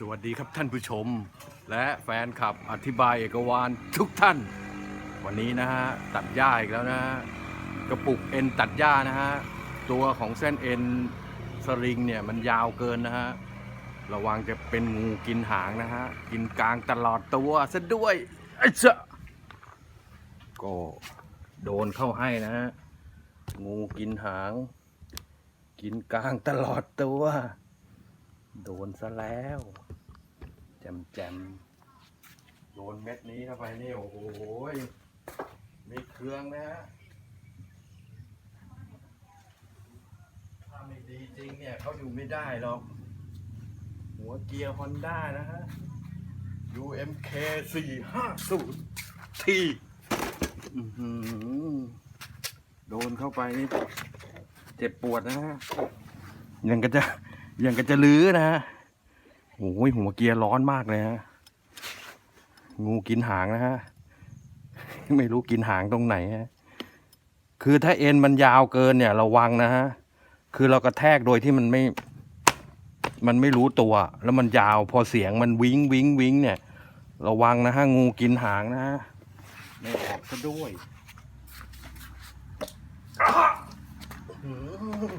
สวัสดีครับท่านผู้ชม และแฟนคลับอธิบายเอกวานทุกท่าน วันนี้นะฮะตัดหญ้าอีกแล้วนะฮะกระปุกเอ็นตัดหญ้านะฮะตัวของเส้นเอ็นสลิงเนี่ยมันยาวเกินนะฮะระวังจะเป็นงูกินหางนะฮะกินกลางตลอดตัวซะด้วยไอ้เจ้าก็โดนเข้าให้นะฮะงูกินหาง กินกลางตลอดตัว โดนซะแล้วแจมแจมโดนเม็ดนี้เข้าไปนี่โอ้โหมีเครื่องนะฮะถ้าไม่ดีจริงเนี่ยเขาอยู่ไม่ได้หรอก หัวเกียร์ฮอนด้านะฮะ UMK 450 T โดนเข้าไปนี่เจ็บปวดนะฮะยังก็จะ อยังก็จะลื้อนะฮะโอ้ยหัวเกียร์ร้อนมากเลยฮะ งูกินหางนะฮะ ไม่รู้กินหางตรงไหนฮะ คือถ้าเอ็นมันยาวเกินเนี่ยระวังนะฮะ คือเรากระแทกโดยที่มันไม่ มันไม่รู้ตัว แล้วมันยาวพอเสียงมันวิงวิงวิงเนี่ย ระวังนะฮะ งูกินหางนะฮะ ไม่ออกซะด้วยอื้อหือ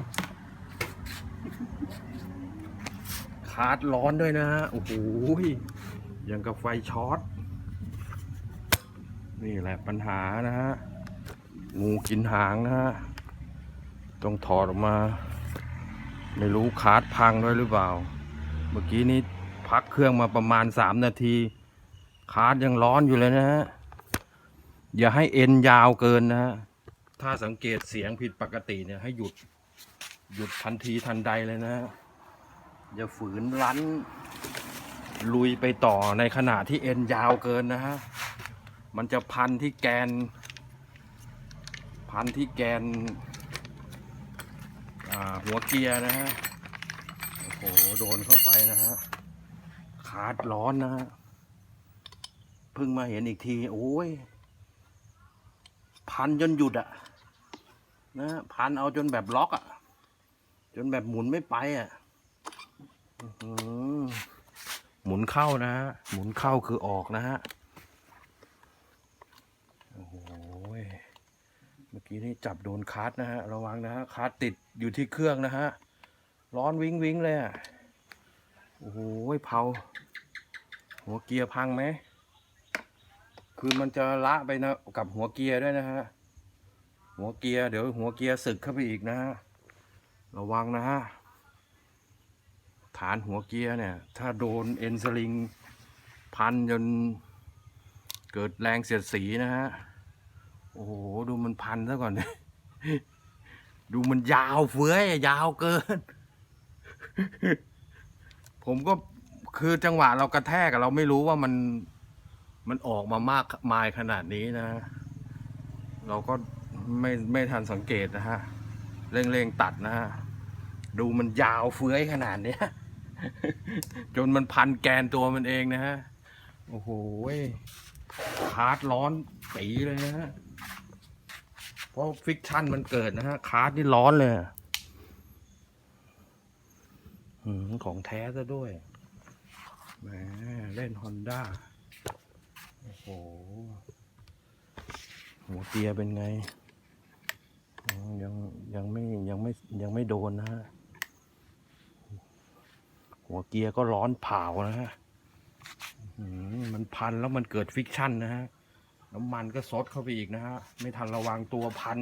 คาร์ดร้อนด้วยนะฮะ โอ้โหยังกับไฟช็อต นี่แหละปัญหานะฮะ งูกินหางนะฮะ ต้องถอดออกมา ไม่รู้คาร์ดพังด้วยหรือเปล่า เมื่อกี้นี้พักเครื่องมาประมาณสามนาที คาร์ดยังร้อนอยู่เลยนะฮะ อย่าให้เอ็นยาวเกินนะฮะ ถ้าสังเกตเสียงผิดปกติเนี่ยให้หยุดหยุดทันทีทันใดเลยนะฮะ อย่าฝืนรั้น ลุยไปต่อในขณะที่เอ็นยาวเกินนะฮะ มันจะพันที่แกน พันที่แกนหัวเกียร์นะฮะ โอ้โห โดนเข้าไปนะฮะ ขาดร้อนนะฮะ เพิ่งมาเห็นอีกที โอ้ย พันจนหยุดอะนะพันเอาจนแบบล็อกอะจนแบบหมุนไม่ไปอะ หมุนเข้านะฮะ หมุนเข้าคือออกนะฮะ โอ้โหยเมื่อกี้นี่จับโดนคัสนะฮะ ระวังนะฮะคัสติดอยู่ที่เครื่องนะฮะ ร้อนวิงวิงเลยอะ โอ้โหยเผา หัวเกียร์พังไหม คือมันจะละไปนะกับหัวเกียร์ด้วยนะฮะ หัวเกียร์เดี๋ยวหัวเกียร์สึกเข้าไปอีกนะฮะ ระวังนะฮะ ฐานหัวเกียร์เนี่ย ถ้าโดนเอ็นสลิงพันจนเกิดแรงเสียดสีนะฮะ โอ้โห ดูมันพันซะก่อน ดูมันยาวเฟ้ยอะยาวเกิน ผมก็คือจังหวะเรากระแทกเราไม่รู้ว่ามันมันออกมามากมายขนาดนี้นะ เราก็ไม่ไม่ทันสังเกตนะฮะ เร่งๆตัดนะฮะ ดูมันยาวเฟื้อยขนาดเนี้ย จนมันพันแกนตัวมันเองนะฮะ โอ้โหยคาร์ดร้อนปีเลยนะฮะ เพราะฟิกชั่นมันเกิดนะฮะ คาร์ดนี่ร้อนเลยอของแท้ซะด้วยแหมเล่นฮอนด้าโอ้โหหัวเกียร์เป็นไง ยังยังไม่ยังไม่ยังไม่โดนนะฮะ หัวเกียร์ก็ร้อนเผานะฮะมันพันแล้วมันเกิดฟิกชั่นนะฮะ น้ำมันก็ซดเข้าไปอีกนะฮะ ไม่ทันระวังตัวพัน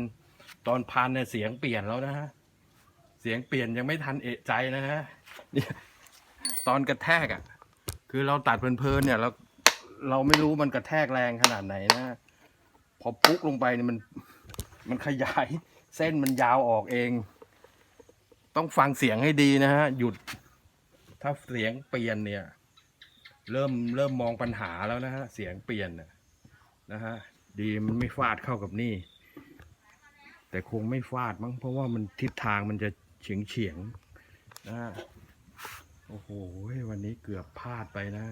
ตอนพันเนี่ยเสียงเปลี่ยนแล้วนะฮะ เสียงเปลี่ยนยังไม่ทันเอะใจนะฮะตอนกระแทกอะ คือเราตัดเพลินๆเนี่ยเราเราไม่รู้มันกระแทกแรงขนาดไหนนะ พอปุ๊กลงไปเนี่ยมัน มันขยาย เส้นมันยาวออกเอง ต้องฟังเสียงให้ดีนะฮะ หยุด ถ้าเสียงเปลี่ยนเนี่ย เริ่มเริ่มมองปัญหาแล้วนะฮะ เสียงเปลี่ยนนะฮะ ดีมันไม่ฟาดเข้ากับนี่ แต่คงไม่ฟาดมั้งเพราะว่ามันทิศทางมันจะเฉียงเฉียงนะฮะ โอ้โห วันนี้เกือบพลาดไปนะ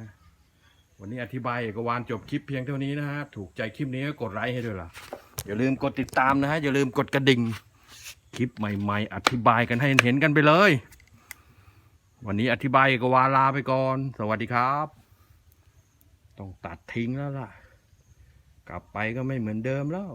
วันนี้อธิบายเอกวานจบคลิปเพียงเท่านี้นะฮะ ถูกใจคลิปนี้ก็กดไลค์ให้ด้วยล่ะ อย่าลืมกดติดตามนะฮะ อย่าลืมกดกระดิ่ง คลิปใหม่ ๆ อธิบายกันให้เห็นกันไปเลย วันนี้อธิบายก็วาลาไปก่อน สวัสดีครับ ต้องตัดทิ้งแล้วล่ะ กลับไปก็ไม่เหมือนเดิมแล้ว